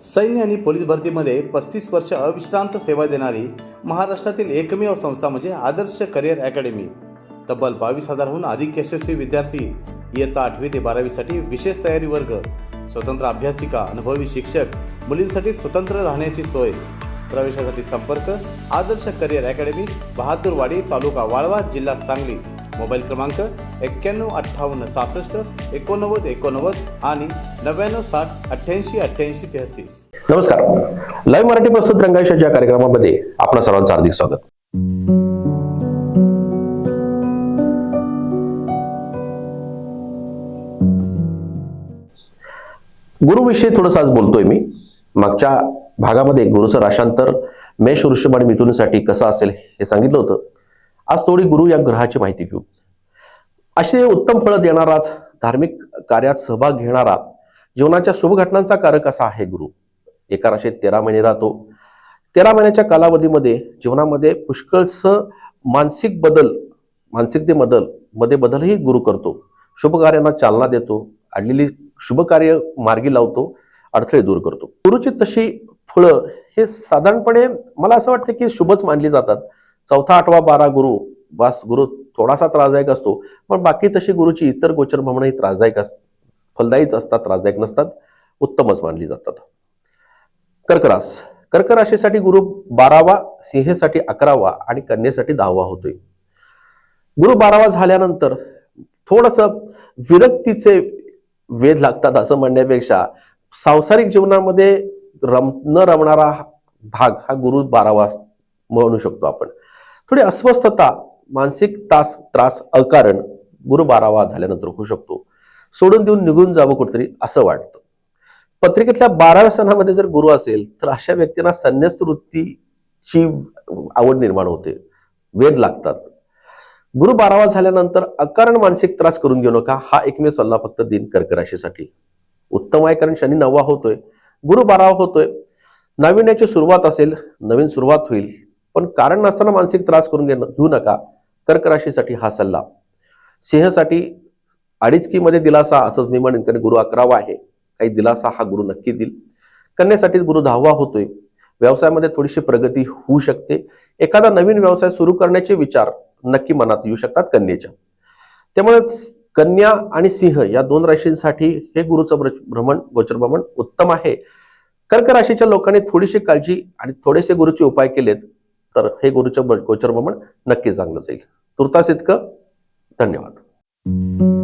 सैन्य आणि पोलीस भरतीमध्ये पस्तीस वर्ष अविश्रांत सेवा देणारी महाराष्ट्रातील एकमेव संस्था म्हणजे आदर्श करिअर अकॅडमी. तब्बल बावीस हजारहून अधिक यशस्वी विद्यार्थी इयत्ता आठवी ते बारावीसाठी विशेष तयारी वर्ग स्वतंत्र अभ्यासिका अनुभवी शिक्षक मुलींसाठी स्वतंत्र राहण्याची सोय. प्रवेशासाठी संपर्क आदर्श करिअर अकॅडमी बहादूरवाडी तालुका वाळवा जिल्हा सांगली. मोबाईल क्रमांक एक्क्याण्णव अठ्ठावन्न सहासष्ट एकोणनव्वद एकोणनव्वद आणि नव्याण्णव साठ अठ्ठ्याऐंशी अठ्ठ्याऐंशी तेहतीस. नमस्कार. लाईव्ह मराठी प्रस्तुत रंगायशाच्या कार्यक्रमामध्ये आपण सर्वांचं हार्दिक स्वागत. गुरुविषयी थोडंसं आज बोलतोय मी. मागच्या भागामध्ये गुरुचं राशांतर मेष वृषभ आणि मिथुनसाठी कसं असेल हे सांगितलं होतं. आज थोडी गुरु या ग्रहाची माहिती घेऊ. असे उत्तम फळं देणाराच धार्मिक कार्यात सहभाग घेणारा जीवनाच्या शुभ घटनांचा कारक असा आहे गुरु. एका राशीत तेरा महिने राहतो. तेरा महिन्याच्या कालावधीमध्ये जीवनामध्ये पुष्कळस मानसिक बदल मानसिकते बदलमध्ये बदलही गुरु करतो. शुभ कार्यांना चालना देतो. अडलेली शुभ कार्य मार्गी लावतो अडथळे दूर करतो. गुरुची तशी फळं हे साधारणपणे मला असं वाटतं की शुभच मानली जातात. चौथा आठवा बारा गुरु वास गुरु थोडासा त्रासदायक असतो. पण बाकी तशी गुरुची इतर गोचर भ्रमणही त्रासदायक असतात फलदायीच असतात त्रासदायक नसतात उत्तमच मानली जातात. कर्करास. कर्क राशीसाठी गुरु बारावा सिंहेसाठी अकरावा आणि कन्येसाठी दहावा होतोय. गुरु बारावा झाल्यानंतर थोडस विरक्तीचे वेध लागतात असं म्हणण्यापेक्षा सांसारिक जीवनामध्ये रम न रमणारा भाग हा गुरु बारावा म्हणू शकतो आपण. थोडी अस्वस्थता मानसिक तास त्रास अकारण गुरु बारावा झाल्यानंतर होऊ शकतो. सोडून देऊन निघून जावं कुठेतरी असं वाटतं. पत्रिकेतल्या बाराव्या सणामध्ये जर गुरु असेल तर अशा व्यक्तींना संन्यास वृत्तीची आवड निर्माण होते. वेद लागतात. गुरु बारावा झाल्यानंतर अकारण मानसिक त्रास करून घेऊ नका. हा एकमेव सल्ला फक्त दिन कर्क राशीसाठी उत्तम आहे कारण शनी नववा होतोय. गुरु बारावा होतोय. नाविन्याची सुरुवात असेल नवीन सुरुवात होईल. पण कारण नसताना मानसिक त्रास करून घेणं घेऊ नका. कर्क राशीसाठी हा सल्ला. सिंहसाठी अडीचकीमध्ये दिलासा असंच मी म्हणेन कारण गुरु अकरावा आहे. काही दिलासा हा गुरु नक्की देईल. कन्यासाठी गुरु दहावा होतोय. व्यवसायामध्ये थोडीशी प्रगती होऊ शकते. एखादा नवीन व्यवसाय सुरू करण्याचे विचार नक्की मनात येऊ शकतात कन्येच्या. त्यामुळे कन्या आणि सिंह या दोन राशींसाठी हे गुरुचं भ्रमण गोचर भ्रमण उत्तम आहे. कर्क राशीच्या लोकांनी थोडीशी काळजी आणि थोडेसे गुरुचे उपाय केलेत तर हे गुरुचं गोचर भ्रमण नक्की चांगलं जाईल. तुर्तास इतकं. धन्यवाद.